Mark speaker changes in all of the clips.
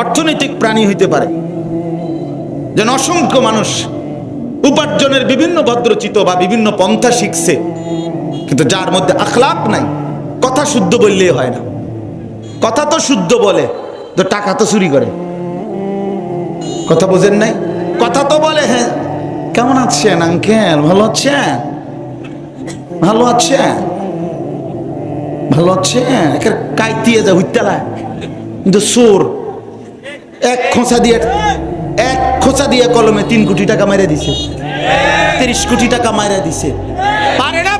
Speaker 1: অর্থনৈতিক প্রাণী হইতে পারে। যেন অসংখ্য মানুষ উপার্জনের বিভিন্ন ভদ্রচিত বা বিভিন্ন পন্থা শিখছে, কিন্তু যার মধ্যে আখলাপ নাই, কথা শুদ্ধ বললেই হয় না। কথা তো শুদ্ধ বলে, তো টাকা তো চুরি করে। কথা বোঝেন নাই? কথা তো বলে হ্যাঁ। কেমন আছেন, আঙ্কেল? ভালো আছেন? ভালো আছেন? ভালো আছেন? কাইতিয়ে যা হইতেলা কিন্তু সোর, এক খোঁচা দিয়ে, এক খোঁচা দিয়ে কলমে তিন কোটি টাকা মাইরা দিছে। তিরিশ কোটি টাকা মাইরা দিছে। পারে না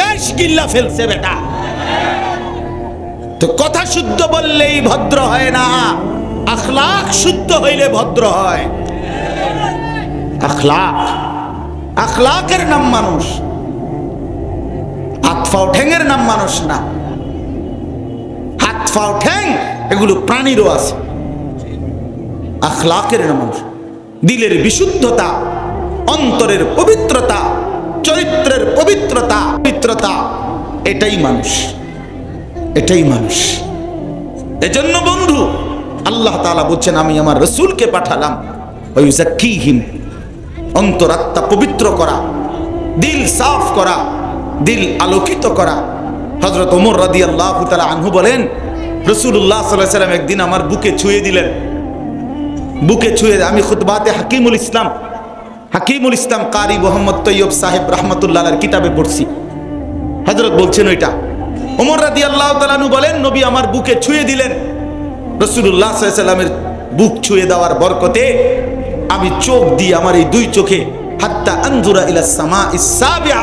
Speaker 1: দেশ গিল্লা ফেলছে বেটা। তো কথা শুদ্ধ বললেই ভদ্র হয় না আখলাক শুদ্ধ হইলে ভদ্র হয়। আখলাক আখলাকের নাম মানুষ। হাত ফাও ঠ্যাঙের নাম মানুষ না। ফাও ঠ্যাং, এগুলো প্রাণীরও আছে। আখলাকের নাম মানুষ দিলের বিশুদ্ধতা, অন্তরের পবিত্রতা, চরিত্রের পবিত্রতা পবিত্রতা, এটাই মানুষ এটাই মানুষ। এজন্য বন্ধু, আল্লাহ তাআলা বলছেন, আমি আমার রসুলকে পাঠালাম ওই জাকিহিম অন্তরাত্মা পবিত্র করা, দিল সাফ করা, দিল আলোকিত করা। হজরত ওমর রাদি আল্লাহ তালা আনহু বলেন রসুল্লাহ সাল্লাহ সাল্লাম একদিন আমার বুকে ছুঁয়ে দিলেন। বুকে ছুঁয়ে আমি খুতবাতে হাকিমুল ইসলাম হাকিমুল ইসলাম কারি মোহাম্মদ তৈয়ব সাহেব রহমতুল্লাহ কিতাবে পড়ছি। হজরত বলছেন ওইটা। ওমর রাদি আল্লাহ তালানু বলেন, নবী আমার বুকে ছুঁয়ে দিলেন। রসুল্লাহ সাল্লামের বুক ছুঁয়ে দেওয়ার বরকতে আমি চোখ দিয়ে আমার এই দুই চোখে হাত্তা আঞ্জুরা ইলা সামা ইসাবিআ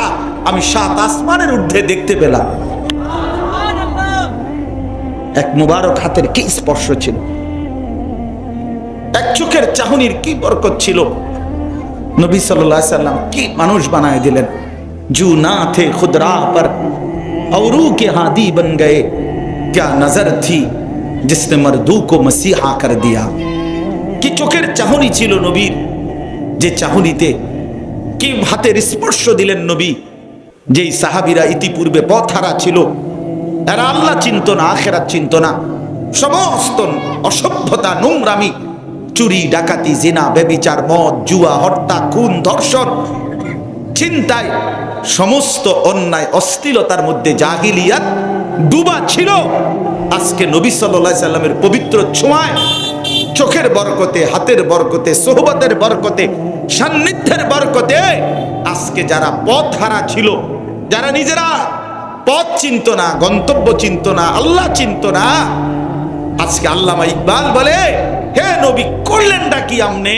Speaker 1: আমি সাত আসমানের ঊর্ধ্বে দেখতে পেলাম। এক মুবারক হাতের কি স্পর্শ ছিল এক চোখের চাহনির কি বরকত ছিল নবী সাল্লাল্লাহু আলাইহি সাল্লাম কি মানুষ বানায় দিলেন জু না थे खुदरा पर औरू के हादी बन गए क्या नजर थी जिसने मर्दू को मसीहा कर दिया কি চোখের চাহনি ছিল নবীর যে চাহনিতে কি হাতের স্পর্শ দিলেন নবী যেই সাহাবিরা ইতিপূর্বে পথহারা ছিল এরা আল্লাহ চিন্ত না, আখেরাত চিন্ত না। সমস্ত অসভ্যতা, নোংরামি, চুরি, ডাকাতি, জিনা, বেবিচার, মদ, জুয়া, হত্যা, খুন, ধর্ষণ চিন্তায় সমস্ত অন্যায়, অশ্লীলতার মধ্যে জাহিলিয়াত ডুবা ছিল। আজকে নবী সাল্লামের পবিত্র ছোঁয়ায় চোখের বরকতে, হাতের বরকতে, সোহবতের বরকতে, সান্নিধ্যের বরকতে আজকে যারা পথ হারা ছিল, যারা নিজেরা পথ চিন্ত না, গন্তব্য চিন্ত না, আল্লাহ চিন্ত না। আজকে আল্লামা ইকবাল বলে, হে নবী, করলেনটা কি আমনে?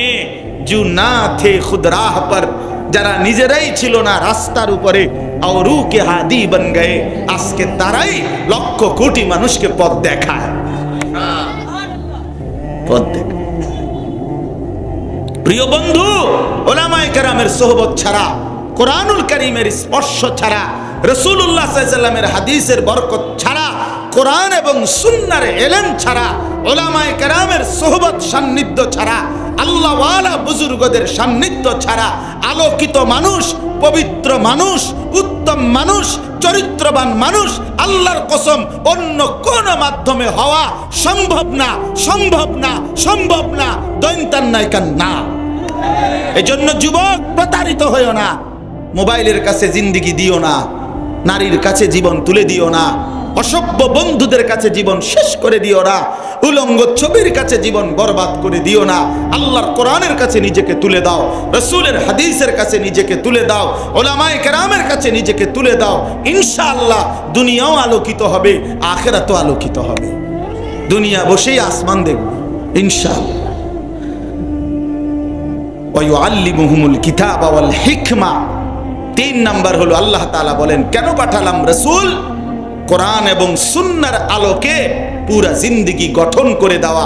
Speaker 1: জু না থে খুদ পর যারা নিজেরাই ছিল না, রাস্তার উপরে আওরু কে হাদি বন গয়ে, আজকে তারাই লক্ষ কোটি মানুষকে পথ দেখায়। পথ দেখায়। প্রিয় বন্ধু, ওলামায়ে কেরামের সোহবত ছাড়া, কোরআনুল করিমের স্পর্শ ছাড়া রসুল্লাহ সাল্লামের হাদিসের বরকত ছাড়া, কোরআন এবং সুন্নার এলেম ছাড়া ওলামায়ে কেরামের সোহবত সান্নিধ্য ছাড়া, আল্লাহওয়ালা বুজুর্গদের সান্নিধ্য ছাড়া, আলোকিত মানুষ, পবিত্র মানুষ, উত্তম মানুষ, চরিত্রবান মানুষ, আল্লাহর কসম অন্য কোন মাধ্যমে হওয়া সম্ভব না সম্ভব না সম্ভব না, দৈন্তান নায়িকান না। এজন্য যুবক প্রতারিত হইও না, মোবাইলের কাছে জিন্দিগি দিও না। নারীর কাছে জীবন তুলে দিও না। অসভ্য বন্ধুদের কাছে জীবন শেষ করে দিও না। উলঙ্গ ছবির কাছে জীবন বরবাদ করে দিও না। আল্লাহর কোরআনের কাছে নিজেকে তুলে দাও। রসুলের হাদিসের কাছে নিজেকে তুলে দাও। ওলামায় কেরামের কাছে নিজেকে তুলে দাও। ইনশাআল্লাহ দুনিয়াও আলোকিত হবে, আখেরাতও আলোকিত হবে। দুনিয়া বসেই আসমান দেখবে, ইনশাআল্লাহ। ওয়াইউআল্লিমুহুমুল কিতাবা ওয়াল হিকমা। তিন নাম্বার হলো আল্লাহ তাআলা বলেন, কেন পাঠালাম রসুল? কোরআন এবং সুন্নার আলোকে পুরা জিন্দিগি গঠন করে দেওয়া,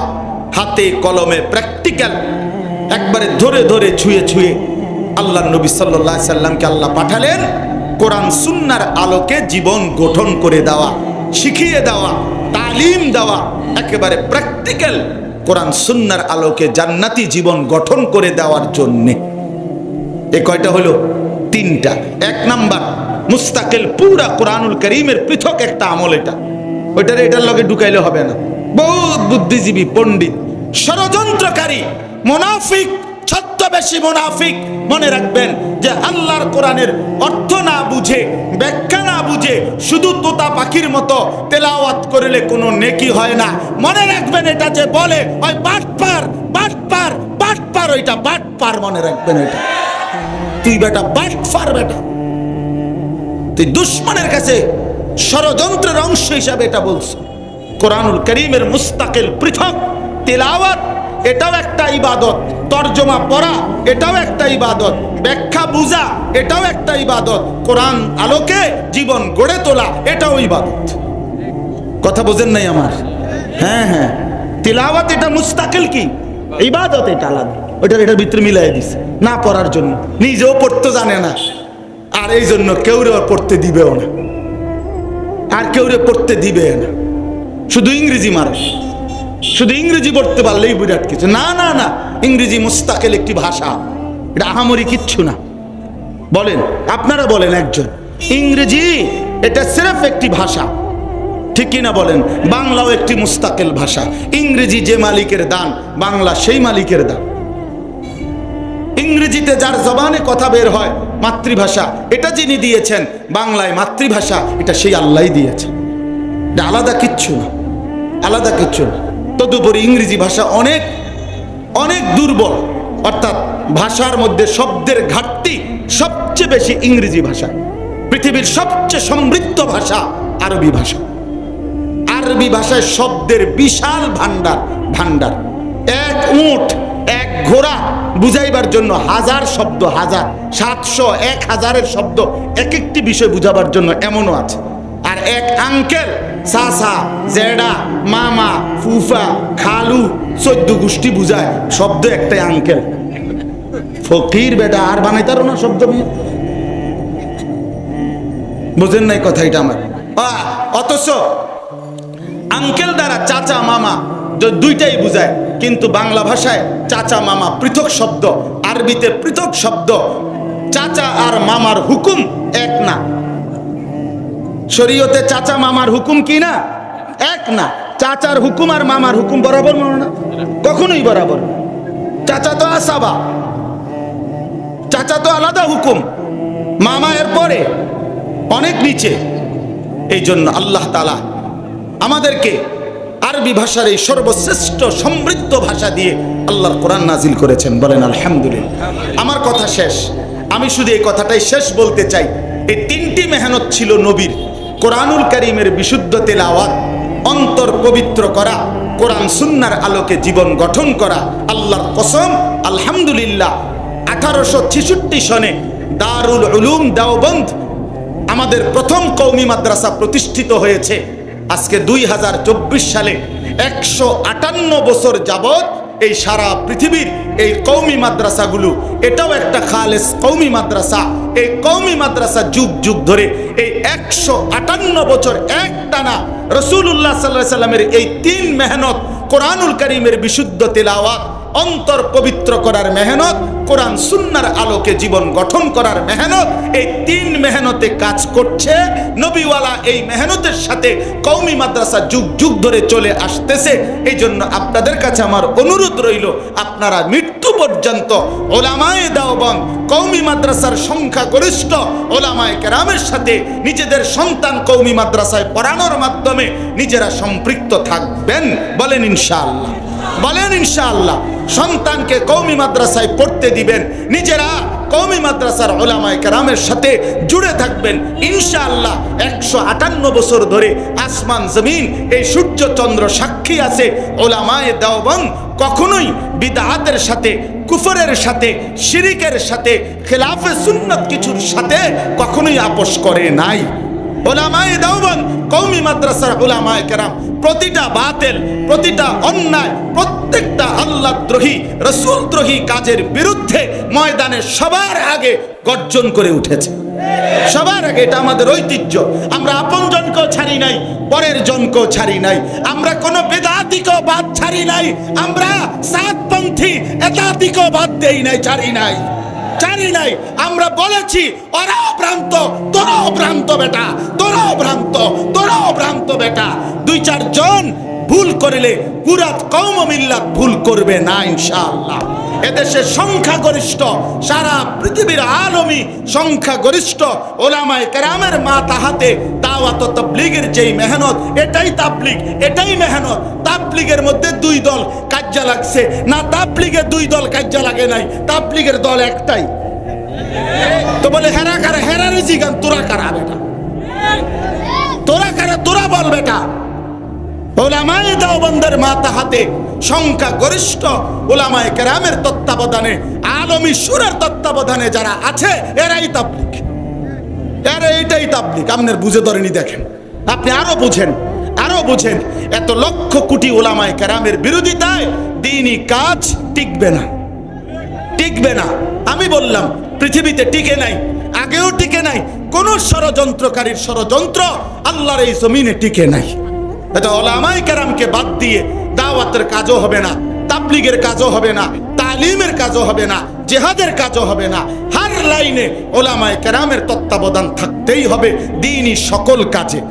Speaker 1: হাতে কলমে প্র্যাকটিক্যাল, একবারে ধরে ধরে ছুঁয়ে ছুঁয়ে আল্লাহ নবী আলাইহি সাল্লামকে আল্লাহ পাঠালেন, কোরআন সুন্নার আলোকে জীবন গঠন করে দেওয়া, শিখিয়ে দেওয়া, তালিম দেওয়া, একেবারে প্র্যাকটিক্যাল কোরআন সুন্নার আলোকে জান্নাতি জীবন গঠন করে দেওয়ার জন্যে। এ কয়টা হলো? তিনটা। এক নাম্বার, মুস্তাকিল, পুরা কোরআনুল করিমের পৃথক একটা আমল এটা। ওইটার এটার লগে ঢুকাইলে হবে না। বহুত বুদ্ধিজীবী, পণ্ডিত, ষড়যন্ত্রকারী, মোনাফিক, ছদ্মবেশী মোনাফিক মনে রাখবেন যে আল্লাহর কোরআনের অর্থ না বুঝে, ব্যাখ্যা না বুঝে, শুধু তোতা পাখির মতো তেলাওয়াত করলে কোনো নেকি হয় না। মনে রাখবেন এটা যে বলে, ওই বাটপার বাটপার বাটপার, ওইটা বাটপার মনে রাখবেন এটা। তুই বেটা বাটপার বেটা। তুই দুশ্মনের কাছে ষড়যন্ত্রের অংশ হিসাবে এটা বলছো। কোরআনুল করিমের মুস্তাকিল পৃথক তেলাওয়াত, এটাও একটা ইবাদত। তর্জমা পড়া, এটাও একটা ইবাদত। ব্যাখ্যা বুঝা, এটাও একটা ইবাদত। কোরআন আলোকে জীবন গড়ে তোলা, এটাও ইবাদত। কথা বোঝেন নাই আমার? হ্যাঁ হ্যাঁ। তেলাওয়াত এটা মুস্তাকিল কি? ইবাদত এটা আলাদা ওইটা এটার ভিতরে মিলাই দিছে। না পড়ার জন্য। নিজেও পড়তে জানে না। আর এই জন্য কেউ পড়তে দিবেও না। আর কেউ পড়তে দিবে না। শুধু ইংরেজি মারে শুধু ইংরেজি পড়তে পারলেই বিরাট কিছু। না না না। ইংরেজি মুস্তাকেল একটি ভাষা। এটা আহামরি কিচ্ছু না। বলেন, আপনারা বলেন একজন। ইংরেজি, এটা সিরেফ একটি ভাষা। ঠিক কিনা বলেন? বাংলাও একটি মুস্তাকেল ভাষা। ইংরেজি যে মালিকের দান, বাংলা সেই মালিকের দান। ইংরেজিতে যার জবানে কথা বের হয়, মাতৃভাষা, এটা যিনি দিয়েছেন, বাংলায় মাতৃভাষা, এটা সেই আল্লাহ দিয়েছেন। এটা আলাদা কিচ্ছু না, আলাদা কিচ্ছু না। তদুপরি ইংরেজি ভাষা অনেক অনেক দুর্বল। অর্থাৎ ভাষার মধ্যে শব্দের ঘাটতি সবচেয়ে বেশি ইংরেজি ভাষা পৃথিবীর সবচেয়ে সমৃদ্ধ ভাষা আরবি ভাষা। আরবি ভাষায় শব্দের বিশাল ভান্ডার ভান্ডার এক উট, এক ঘোড়া বুঝাইবার জন্য হাজার শব্দ, হাজার, সাতশো, এক হাজারের শব্দ এক একটি বিষয় বুঝাবার জন্য এমনও আছে। আর এক আঙ্কেল সাসা জেডা, মামা, ফুফা, খালু, চোদ্দ গোষ্ঠী বুঝায়, শব্দ একটাই আঙ্কেল। ফকির বেটা আর বানাইতারো না শব্দ বুঝেন নাই কথা এটা আমার অথচ আঙ্কেল দ্বারা চাচা মামা দুইটাই বুঝায়। কিন্তু বাংলা ভাষায় চাচা মামা পৃথক শব্দ, আরবিতে পৃথক শব্দ। চাচা আর মামার হুকুম এক না। শরীয়তে চাচা মামার হুকুম কি না? এক না। চাচার হুকুম আর মামার হুকুম বরাবর মনে না? কখনোই বরাবর। চাচা তো আসাবা। চাচা তো আলাদা হুকুম। মামা এর পরে অনেক নিচে। এই জন্য আল্লাহ তালা আমাদেরকে আরবি ভাষার এই সর্বশ্রেষ্ঠ সমৃদ্ধ ভাষা দিয়ে আল্লাহর কোরআন নাজিল করেছেন। বলেন, আলহামদুলিল্লাহ। আমার কথা শেষ। আমি শুধু এই কথাটাই শেষ বলতে চাই। এই তিনটি মেহনত ছিল নবীর। কোরআনুল করিমের বিশুদ্ধ তেলাওয়াত, অন্তর পবিত্র করা, কোরআন সুন্নার আলোকে জীবন গঠন করা, আল্লাহর কসম, আলহামদুলিল্লাহ। আঠারোশো ছেষট্টি সনে দারুল উলুম দেওবন্দ আমাদের প্রথম কৌমি মাদ্রাসা প্রতিষ্ঠিত হয়েছে। আজকে দুই হাজার চব্বিশ সালে একশো আটান্ন বছর যাবৎ এই সারা পৃথিবীর এই কৌমি মাদ্রাসাগুলো, এটাও একটা খালেস কৌমি মাদ্রাসা। এই কৌমি মাদ্রাসা যুগ যুগ ধরে এই একশো আটান্ন বছর এক টানা রসুল্লাহ সাল্লাহ সাল্লামের এই তিন মেহনত কোরআনুল করিমের বিশুদ্ধ তেলাওয়াত অন্তর পবিত্র করার মেহনত, কোরআন সুন্নার আলোকে জীবন গঠন করার মেহনত, এই তিন মেহনতে কাজ করছে। নবীওয়ালা এই মেহনতের সাথে কৌমি মাদ্রাসা যুগ যুগ ধরে চলে আসতেছে। এই জন্য আপনাদের কাছে আমার অনুরোধ রইল, আপনারা মৃত্যু পর্যন্ত ওলামায়ে দাওবন কৌমি মাদ্রাসার সংখ্যা গরিষ্ঠ ওলামায়ে কেরামের সাথে নিজেদের সন্তান কৌমি মাদ্রাসায় পড়ানোর মাধ্যমে নিজেরা সম্পৃক্ত থাকবেন বলেন ইনশাআল্লাহ। বলেন ইনশাআল্লাহ, সন্তানকে কৌমি মাদ্রাসায় পড়তে দিবেন, নিজেরা কৌমি মাদ্রাসার ওলামায় কেরামের সাথে জুড়ে থাকবেন। ইনশাআল্লাহ একশো আটান্ন বছর ধরে আসমান, জমিন, এই সূর্য চন্দ্র সাক্ষী আছে ওলামায় দেওবন কখনোই বিদাহাতের সাথে, কুফরের সাথে, শিরিকের সাথে, খেলাফে সুন্নত কিছুর সাথে কখনোই আপোষ করে নাই। ওলামায়ে দাওবান কৌমি মাদ্রাসার ওলামায়ে কেরাম, প্রতিটা বাতেল, প্রতিটা অন্যায়, প্রত্যেকটা আল্লাহ দ্রোহী রসুল দ্রোহী কাজের বিরুদ্ধে ময়দানে সবার আগে গর্জন করে উঠেছে। সবার আগে এটা আমাদের ঐতিহ্য। আমরা আপন জনকেও ছাড়ি নাই, পরের জনকেও ছাড়ি নাই। আমরা কোনো বেদাতিকেও বাদ ছাড়ি নাই। আমরা সাতপন্থী, একাধিকও বাদ দেই নাই, ছাড়ি নাই। জানি নাই। আমরা বলেছি ওরাও ভ্রান্ত তোরাও ভ্রান্ত বেটা তোরাও ভ্রান্ত তোরাও ভ্রান্ত বেটা। দুই চারজন ভুল করলে কুরাত কম মিল্লাত ভুল করবে না, ইনশাআল্লাহ। এদেশে সংখ্যাগরিষ্ঠ, সারা পৃথিবীর আলমী সংখ্যাগরিষ্ঠ ওলামায় কেরামের মা তাহাতে দাওয়াত তাবলিগের যেই মেহনত, এটাই তাবলিগ, এটাই মেহনত। তাবলিগের মধ্যে দুই দল কাজ্জা লাগছে। না তাবলিগের দুই দল কাজ্জা লাগে নাই, তাবলিগের দল একটাই। তো বলে, হেরা কারা হেরারে জিগান তোরা কারা বেটা? তোরা কারা, তোরা বল বেটা? ওলামায়ে দেওবন্দের মাথা হাতে সংখ্যা গরিষ্ঠ ওলামায়ে কেরামের তত্ত্বাবধানে, আলমী সুরের তত্ত্বাবধানে যারা আছে, এরাই তাবলিক এরা এইটাই তাবলিক আপনার বুঝে ধরেনি, দেখেন। আপনি আরও বুঝেন আরও বুঝেন, এত লক্ষ কোটি ওলামায়ে কেরামের বিরোধিতায় দিনই কাজ টিকবে না। টিকবে না। আমি বললাম, পৃথিবীতে টিকে নাই, আগেও টিকে নাই, কোন ষড়যন্ত্রকারীর ষড়যন্ত্র আল্লাহর এই জমিনে টিকে নাই। এটা ওলামাই কেরামকে বাদ দিয়ে দাওয়াতের কাজও হবে না, তাবলিগের কাজও হবে না, তালিমের কাজও হবে না, জেহাদের কাজও হবে না। হার লাইনে ওলামায় কেরামের তত্ত্বাবধান থাকতেই হবে দিনই সকল কাজে।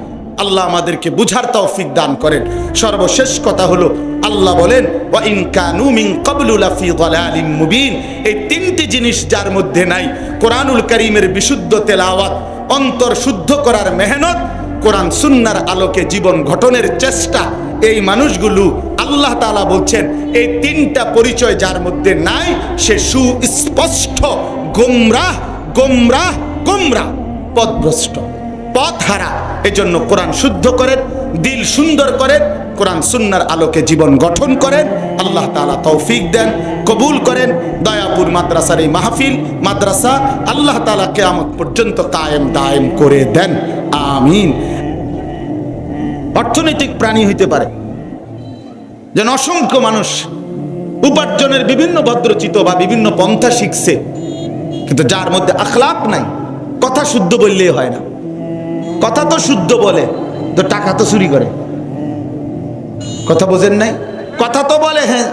Speaker 1: আল্লাহ আমাদেরকে বুঝার তৌফিক দান করেন। সর্বশেষ কথা হলো, আল্লাহ বলেন ওয়া ইন কানু মিন ক্বাবলু লাফি যালালিম মুবিন। এই তিনটি জিনিস যার মধ্যে নাই, কোরআনুল কারীমের বিশুদ্ধ তেলাওয়াত, অন্তর শুদ্ধ করার মেহনত কোরআন সুন্নার আলোকে জীবন ঘটনের চেষ্টা, এই মানুষগুলো আল্লাহ তালা বলছেন, এই তিনটা পরিচয় যার মধ্যে নাই, সে সুস্পষ্ট, গোমরাহ গোমরাহ গোমরাহ পথভ্রষ্ট পথ হারা এজন্য কোরআন শুদ্ধ করেন, দিল সুন্দর করেন কোরআন সুন্নার আলোকে জীবন গঠন করেন, আল্লাহ তাআলা তৌফিক দেন, কবুল করেন। দয়াপুর মাদ্রাসার এই মাহফিল, মাদ্রাসা আল্লাহ তাআলা কেয়ামত পর্যন্ত কায়েম দায়েম করে দেন। আমিন। অর্থনৈতিক প্রাণী হইতে পারে, যেন অসংখ্য মানুষ উপার্জনের বিভিন্ন ভদ্রচিত বা বিভিন্ন পন্থা শিখছে, কিন্তু যার মধ্যে আখলাপ নাই, কথা শুদ্ধ বললেই হয় না। কথা তো শুদ্ধ বলে, তো টাকা তো চুরি করে। কথা বোঝেন নাই? কথা তো বলে হ্যাঁ।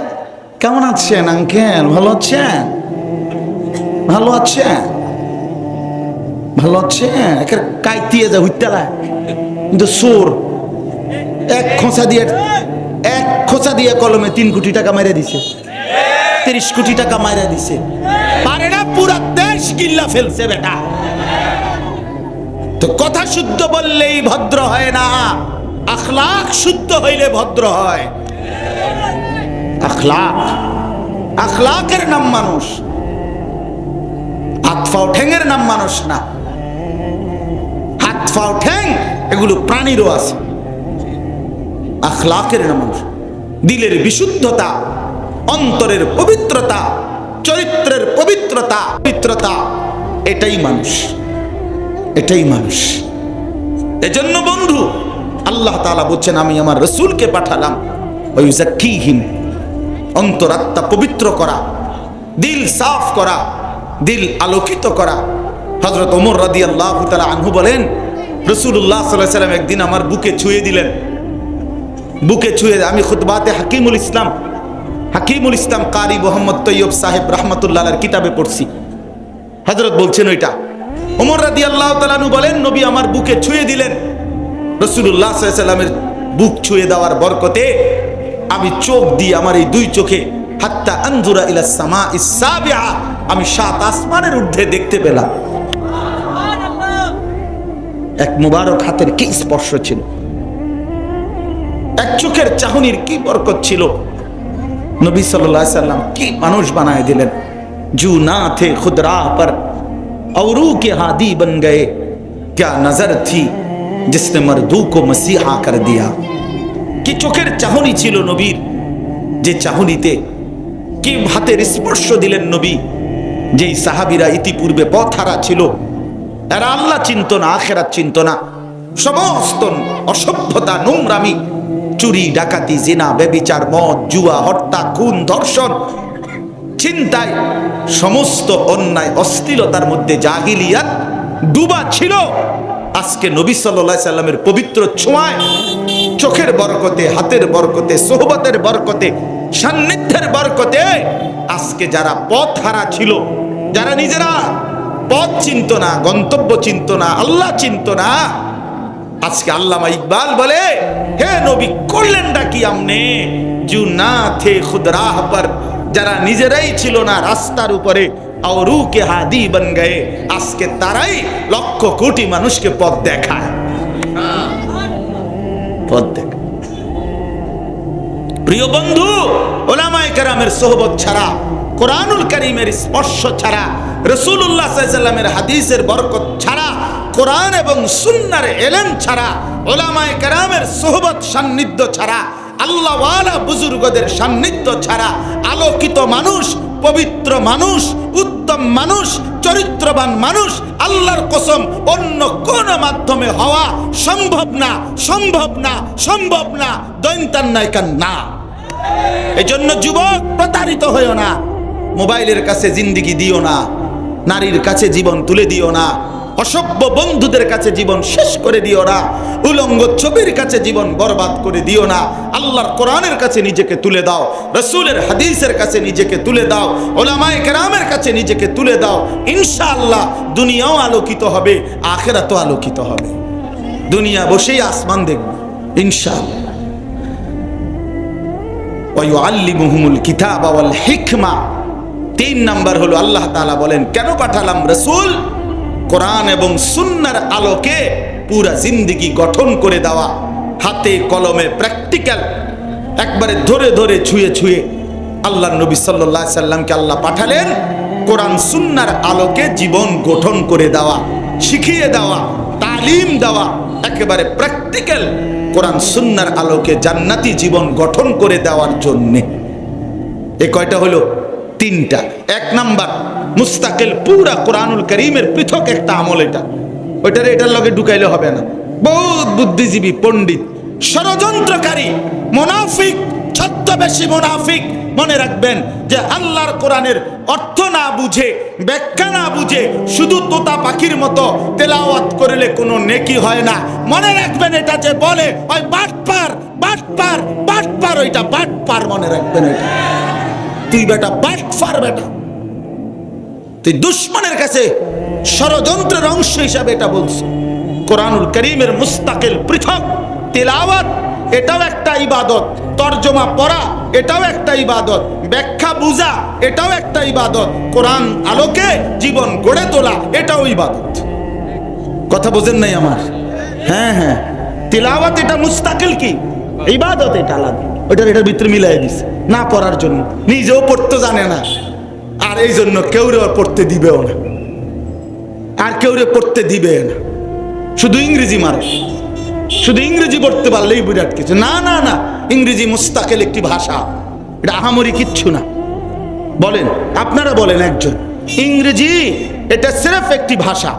Speaker 1: কেমন আছেন আঙ্কেল? ভালো আছেন? ভালো আছেন? ভালো আছেন? একের কাইতিয়ে যা হুইতালা কিন্তু সোর, এক খোঁচা দিয়ে, এক খোঁচা দিয়ে কলমে তিন কোটি টাকা মেরে দিছে। তিরিশ কোটি টাকা মাইরা দিছে। পারে না, পুরা দেশ কিল্লা ফেলছে বেটা। তো কথা শুদ্ধ বললেই ভদ্র হয় না। আখলাক শুদ্ধ হইলে ভদ্র হয়। আখলাক আখলাকের নাম মানুষ। হাত ফাও ঠেঙের নাম মানুষ না। হাত ফাও ঠ্যাং এগুলো প্রাণীরও আছে। আখলাকের নাম মানুষ। দিলের বিশুদ্ধতা, অন্তরের পবিত্রতা, চরিত্রের পবিত্রতা পবিত্রতা, এটাই মানুষ। এটাই মানুষ। এজন্য বন্ধু আল্লাহ তালা বলছেন, আমি আমার রসুলকে পাঠালাম। ওইজাকিহিম অন্তরাত্মা পবিত্র করা, দিল সাফ করা, দিল আলোকিত করা। হজরত ওমর রাদি আল্লাহ তালা আনহু বলেন রসুল্লাহ সাল্লাহ সাল্লাম একদিন আমার বুকে ছুঁয়ে দিলেন। বুকে ছুঁয়ে, আমি খুতবাতে হাকিমুল ইসলাম হাকিমুল ইসলাম কারি মোহাম্মদ তৈয়ব সাহেব রহমতুল্লাহ কিতাবে পড়ছি। হজরত বলছেন ওইটা। ওমর রাদি আল্লাহ তালানু বলেন, নবী আমার বুকে ছুঁয়ে দিলেন। রসুল্লাহ সাল্লামের বুক ছুঁয়ে দেওয়ার বরকতে আমি চোখ দিয়ে আমার এই দুই চোখে হাত্তা আঞ্জুরা ইলা সামা ইসাবিয়া আমি সাত আসমানের ঊর্ধ্বে দেখতে পেলাম এক মুবারক হাতের কি স্পর্শ ছিল এক চোখের চাহনির কি বরকত ছিল নবী সাল্লাল্লাহু আলাইহি সাল্লাম কি মানুষ বানায় দিলেন জু না थे खुदरा पर औरू के हादी बन गए क्या नजर थी जिसने मर्दू को मसीहा कर दिया কি চোখের চাহনি ছিল নবীর যে চাহনিতে কি হাতের স্পর্শ দিলেন নবী যেই সাহাবিরা ইতিপূর্বে পথ হারা ছিল এরা আল্লাহ চিন্ত না আখেরাত চিন্ত না সমস্ত অসভ্যতা নোংরামি চুরি ডাকাতি জিনা বেবিচার মদ জুয়া হত্যা খুন ধর্ষণ চিন্তায় সমস্ত অন্যায় অস্থিরতার মধ্যে জাহিলিয়াত ডুবা ছিল আজকে নবী সাল্লাহ সাল্লামের পবিত্র ছোঁয়ায় চোখের বরকতে, হাতের বরকতে, সোহবতের বরকতে, সান্নিধ্যের বরকতে আজকে যারা পথ হারা ছিল, যারা নিজেরা পথ চিন্ত না, গন্তব্য চিন্ত না, আল্লাহ চিন্ত না, আজকে আল্লামা ইকবাল বলে, হে নবী, করলেনটা কি আমনে? জু না থে খুদ পর, যারা নিজেরাই ছিল না, রাস্তার উপরে আওরু কে হাদি বন গয়ে। আজকে তারাই লক্ষ কোটি মানুষকে পথ দেখায়। পথ দেখায় প্রিয় বন্ধু, ওলামায়ে কেরামের সোহবত ছাড়া, কোরআনুল করিমের স্পর্শ ছাড়া রসুল্লাহ সাল্লামের হাদিসের বরকত ছাড়া, কোরআন এবং সুন্নার এলেম ছাড়া, ওলামায়ে কেরামের সোহবত সান্নিধ্য ছাড়া আল্লাহওয়ালা বুজুর্গদের সান্নিধ্য ছাড়া আলোকিত মানুষ, পবিত্র মানুষ, উত্তম মানুষ, চরিত্রবান মানুষ আল্লাহর কসম অন্য কোন মাধ্যমে হওয়া সম্ভব না সম্ভব না সম্ভব না। দৈন্তান নায়িকার না। এজন্য যুবক, প্রতারিত হইও না। মোবাইলের কাছে জিন্দিগি দিও না। নারীর কাছে জীবন তুলে দিও না। অসভ্য বন্ধুদের কাছে জীবন শেষ করে দিও না। উলঙ্গ ছবির কাছে জীবন বরবাদ করে দিও না। আল্লাহর কোরআনের কাছে নিজেকে তুলে দাও। রসুলের হাদিসের কাছে নিজেকে তুলে দাও। ওলামায়ে কেরামের কাছে নিজেকে তুলে দাও। ইনশাআল্লাহ দুনিয়াও আলোকিত হবে, আখেরাতও আলোকিত হবে। দুনিয়া বসেই আসমান দেখবে, ইনশাআল্লাহ। তিন নাম্বার হলো আল্লাহ বলেন, কেন পাঠালাম রাসূল? কোরআন এবং সুন্নার আলোকে পুরা জিন্দেগি গঠন করে দেওয়া। হাতে কলমে প্র্যাকটিক্যাল একবারে ধরে ধরে ছুঁয়ে ছুঁয়ে আল্লাহ নবী আলাইহি সাল্লামকে আল্লাহ পাঠালেন, কোরআন সুন্নার আলোকে জীবন গঠন করে দেওয়া, শিখিয়ে দেওয়া, তালিম দেওয়া, একেবারে প্র্যাকটিক্যাল কোরআন সুন্নার আলোকে জান্নাতি জীবন গঠন করে দেওয়ার জন্যে। এ কয়টা হলো? তিনটা। এক নাম্বার মুস্তাকিল, পুরা কোরআনুল করিমের পৃথক একটা আমল এটা। ওইটার এটার লগে ঢুকাইলে হবে না। বহুত বুদ্ধিজীবী, পণ্ডিত, ষড়যন্ত্রকারী, মোনাফিক, ছদ্মবেশী মোনাফিক মনে রাখবেন যে আল্লাহর কোরআনের অর্থ না বুঝে, ব্যাখ্যা না বুঝে, শুধু তোতা পাখির মতো তেলাওয়াত করলে কোনো নেকি হয় না। মনে রাখবেন এটা যে বলে, ওই বাটপার বাটপার বাটপার ওইটা বাটপার মনে রাখবেন এটা। তুই বেটা বাটপার বেটা। তুই দুশ্মনের কাছে ষড়যন্ত্রের অংশ হিসাবে এটা বলছো। কোরআনুল করিমের মুস্তাকিল পৃথক তেলাওয়াত, এটাও একটা ইবাদত। তর্জমা পড়া, এটাও একটা ইবাদত। ব্যাখ্যা বুঝা, এটাও একটা ইবাদত। কোরআন আলোকে জীবন গড়ে তোলা, এটাও ইবাদত। কথা বোঝেন নাই আমার? হ্যাঁ হ্যাঁ। তেলাওয়াত এটা মুস্তাকিল কি? ইবাদত এটা আলাদা। ওটার এটার ভিতরে মিলাই দিছে। না পড়ার জন্য। নিজেও পড়তে জানে না। আর এই জন্য কেউ রে ওর পড়তে দিবেও না। আর কেউ রে পড়তে দিবে না। শুধু ইংরেজি মারে শুধু ইংরেজি পড়তে পারলেই বিরাট কিছু। না না না, ইংরেজি মুস্তাকেল একটি ভাষা। এটা আহামরি কিচ্ছু না। বলেন, আপনারা বলেন একজন, ইংরেজি এটা সিরেফ একটি ভাষা।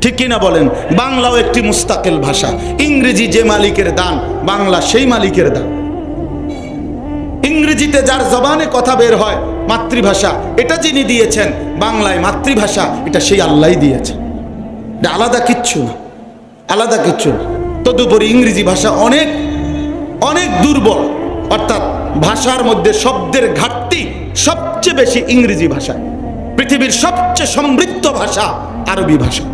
Speaker 1: ঠিক কিনা বলেন, বাংলাও একটি মুস্তাকেল ভাষা। ইংরেজি যে মালিকের দান, বাংলা সেই মালিকের দান। ইংরেজিতে যার জবানে কথা বের হয় মাতৃভাষা, এটা যিনি দিয়েছেন, বাংলায় মাতৃভাষা, এটা সেই আল্লাহ দিয়েছেন এটা আলাদা কিচ্ছু না, আলাদা কিচ্ছু না। তদুপরি ইংরেজি ভাষা অনেক অনেক দুর্বল। অর্থাৎ ভাষার মধ্যে শব্দের ঘাটতি সবচেয়ে বেশি ইংরেজি ভাষা। পৃথিবীর সবচেয়ে সমৃদ্ধ ভাষা আরবি ভাষা।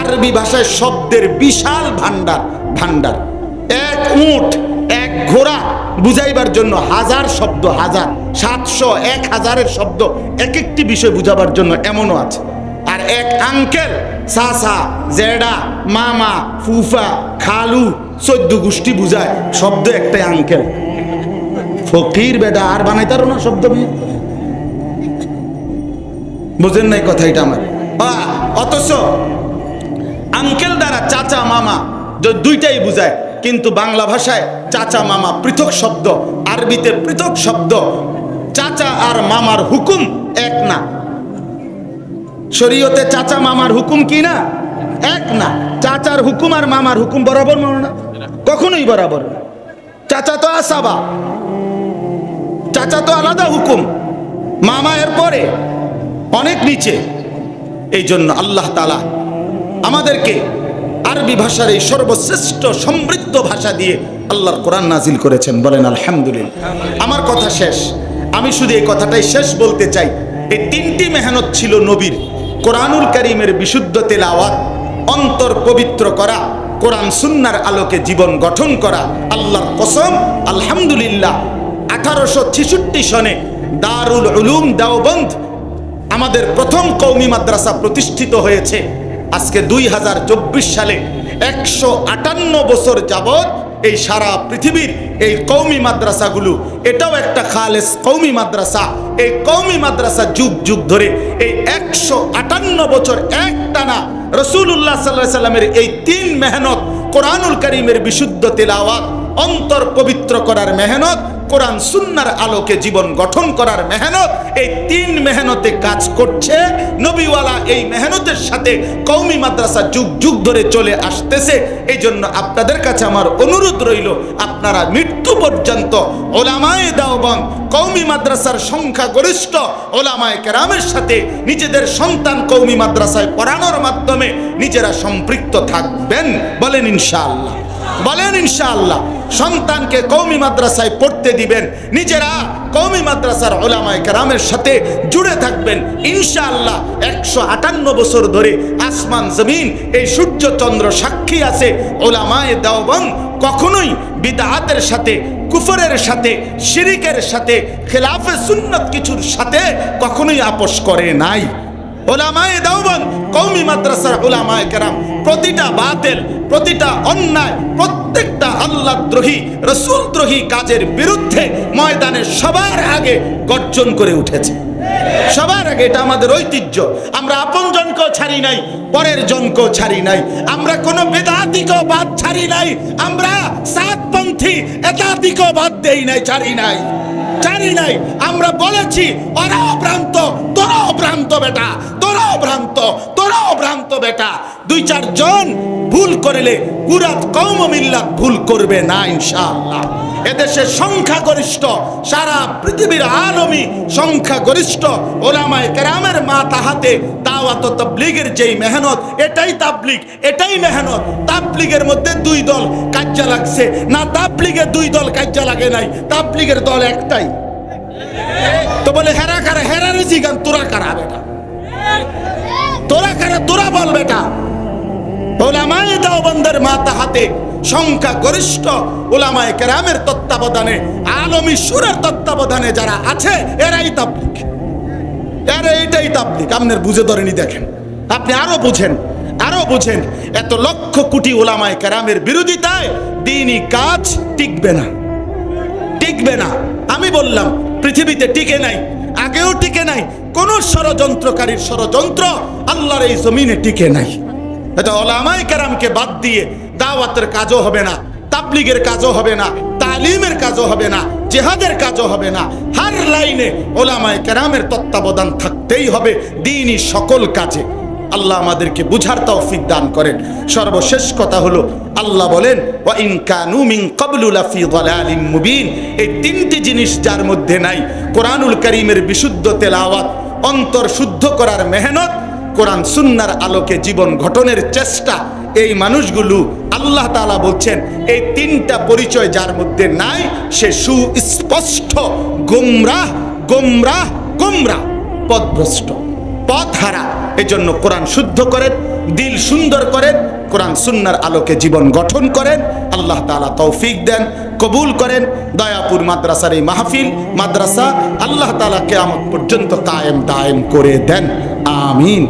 Speaker 1: আরবি ভাষায় শব্দের বিশাল ভান্ডার ভান্ডার এক উট এক ঘোড়া বুঝাইবার জন্য হাজার শব্দ, হাজার, সাতশো, এক হাজারের শব্দ এক একটি বিষয় বুঝাবার জন্য এমনও আছে। আর এক আঙ্কেল, সাসা, জেডা, মামা, ফুফা, খালু, চোদ্দ গোষ্ঠী বুঝায়, শব্দ একটাই আঙ্কেল। ফকির বেডা আর বানাই বানাইতারও না শব্দ বুঝেন নাই কথা এটা আমার। অথচ আঙ্কেল দ্বারা চাচা, মামা দুইটাই বুঝায়। কিন্তু বাংলা ভাষায় চাচা মামা পৃথক শব্দ, আরবিতে পৃথক শব্দ, চাচা আর মামার হুকুম এক না। শরীয়তে চাচা মামার হুকুম কি না? এক না। চাচার হুকুম আর মামার হুকুম বরাবর মানো না। কখনোই বরাবর। চাচা তো আসাবা। চাচা তো আলাদা হুকুম। মামা এর পরে অনেক নিচে। এই জন্য আল্লাহ তালা আমাদেরকে আরবি ভাষার এই সর্বশ্রেষ্ঠ সমৃদ্ধ ভাষা দিয়ে আল্লাহর কোরআন নাজিল করেছেন। বলেন, আলহামদুলিল্লাহ। আমার কথা শেষ। আমি শুধু এই কথাটাই শেষ বলতে চাই। এই তিনটি মেহনত ছিল নবীর। কোরআনুল করিমের বিশুদ্ধ তেলাওয়াত, অন্তর পবিত্র করা, কোরআন সুন্নার আলোকে জীবন গঠন করা, আল্লাহর কসম, আলহামদুলিল্লাহ। আঠারোশো ছেষট্টি সনে দারুল উলুম দেওবন্দ আমাদের প্রথম কৌমি মাদ্রাসা প্রতিষ্ঠিত হয়েছে। আজকে দুই হাজার চব্বিশ সালে একশো আটান্ন বছর যাবৎ এই সারা পৃথিবীর এই কৌমি মাদ্রাসাগুলো, এটাও একটা খালেস কৌমি মাদ্রাসা। এই কৌমি মাদ্রাসা যুগ যুগ ধরে এই একশো আটান্ন বছর এক টানা রসুল্লাহ সাল্লাহ সাল্লামের এই তিন মেহনত কোরআনুল করিমের বিশুদ্ধ তেলাওয়াত, অন্তর পবিত্র করার মেহনত কোরআন সুন্নার আলোকে জীবন গঠন করার মেহনত, এই তিন মেহনতে কাজ করছে। নবীওয়ালা এই মেহনতের সাথে কৌমি মাদ্রাসা যুগ যুগ ধরে চলে আসতেছে। এই জন্য আপনাদের কাছে আমার অনুরোধ রইল, আপনারা মৃত্যু পর্যন্ত ওলামায়ে দাওবান কৌমি মাদ্রাসার সংখ্যা গরিষ্ঠ ওলামায়ে কেরামের সাথে নিজেদের সন্তান কৌমি মাদ্রাসায় পড়ানোর মাধ্যমে নিজেরা সম্পৃক্ত থাকবেন বলেন ইনশাআল্লাহ। বলেন ইনশাআল্লাহ, সন্তানকে কৌমি মাদ্রাসায় পড়তে দিবেন, নিজেরা কৌমি মাদ্রাসার ওলামায় কেরামের সাথে জুড়ে থাকবেন। ইনশাআল্লাহ একশো আটান্ন বছর ধরে আসমান, জমিন, এই সূর্য চন্দ্র সাক্ষী আছে ওলামায় দেওবন কখনোই বিদাহাতের সাথে, কুফরের সাথে, শিরিকের সাথে, খেলাফে সুন্নত কিছুর সাথে কখনোই আপোষ করে নাই। ওলামায়ে দাওবান কৌমি মাদ্রাসার ওলামায়ে কেরাম, প্রতিটা বাতেল, প্রতিটা অন্যায়, প্রত্যেকটা আল্লাহ দ্রোহী রসুল দ্রোহী কাজের বিরুদ্ধে ময়দানে সবার আগে গর্জন করে উঠেছে। সবার আগে এটা আমাদের ঐতিহ্য। আমরা আপন জনকেও ছাড়ি নাই, পরের জনকেও ছাড়ি নাই। আমরা কোনো বেদাতিকেও বাদ ছাড়ি নাই। আমরা সাতপন্থী, একাধিকও বাদ দেই নাই, ছাড়ি নাই। জানি নাই। আমরা বলেছি ওরাও ভ্রান্ত, তোরাও ভ্রান্ত বেটা। ভ্রান্ত তোরাও ভ্রান্ত বেটা। দুই চার জন ভুল করলে পুরাত কৌম মিল্লাত ভুল করবে না ইনশাআল্লাহ। এদেশের সংখ্যাগরিষ্ঠ, সারা পৃথিবীর আলমী সংখ্যাগরিষ্ঠ ওলামায় কেরামের মা তাহাতে দাওয়াত তাবলিগের যেই মেহনত, এটাই তাবলিগ, এটাই মেহনত। তাবলিগের মধ্যে দুই দল কাজ্জা লাগছে। না তাবলিগের দুই দল কাজ্জা লাগে নাই, তাবলিগের দল একটাই। তো বলে, হেরা কারা, হেরারে জিগান, তোরা কারা বেটা? তোরা কারা তোরা বল বেটা? ওলামায়ে দেওবন্দের মাথা হাতে সংখ্যা গরিষ্ঠ ওলামায়ে কেরামের তত্ত্বাবধানে তত্ত্বাবধানে যারা আছে, এরাই তাবলিক। এরা এটাই তাবলিক। আপনার বুঝে ধরেনি, দেখেন। আপনি আরও বুঝেন আরও বুঝেন, এত লক্ষ কোটি ওলামায়ে কেরামের বিরোধিতায় দিনই কাজ টিকবে না। টিকবে না। আমি বললাম, পৃথিবীতে টিকে নাই। আগেও টিকে নাই, কোন ষড়যন্ত্রকারীর ষড়যন্ত্র আল্লাহর এই জমিনে টিকে নাই। এটা ওলামাই কারামকে বাদ দিয়ে দাওয়াতের কাজও হবে না, তাবলিগের কাজও হবে না, তালিমের কাজও হবে না, জেহাদের কাজও হবে না। হার লাইনে ওলামায় কেরামের তত্ত্বাবধান থাকতেই হবে দিনই সকল কাজে। আল্লাহ আমাদেরকে বুঝার তৌফিক দান করেন। সর্বশেষ কথা হলো, আল্লাহ বলেন ওয়া ইন কানু মিন ক্বাবলু লাফি যালালিম মুবিন। এই তিনটি জিনিস যার মধ্যে নাই, কোরআনুল কারীমের বিশুদ্ধ তেলাওয়াত, অন্তর শুদ্ধ করার মেহনত, কোরআন সুন্নার আলোকে জীবন গঠনের চেষ্টা, এই মানুষগুলো আল্লাহ তাআলা বলছেন, এই তিনটা পরিচয় যার মধ্যে নাই, সে সুস্পষ্ট, গোমরাহ গোমরাহ গোমরাহ, পথভ্রষ্ট পথ হারা এই জন্য কোরআন শুদ্ধ করেন, দিল সুন্দর করেন, কোরআন সুন্নার আলোকে জীবন গঠন করেন, আল্লাহ তালা তৌফিক দেন, কবুল করেন, দয়াপুর মাদ্রাসার এই মাহফিল, মাদ্রাসা আল্লাহ তালাকে আমার পর্যন্ত কায়েম দায়েম করে দেন। আমিন।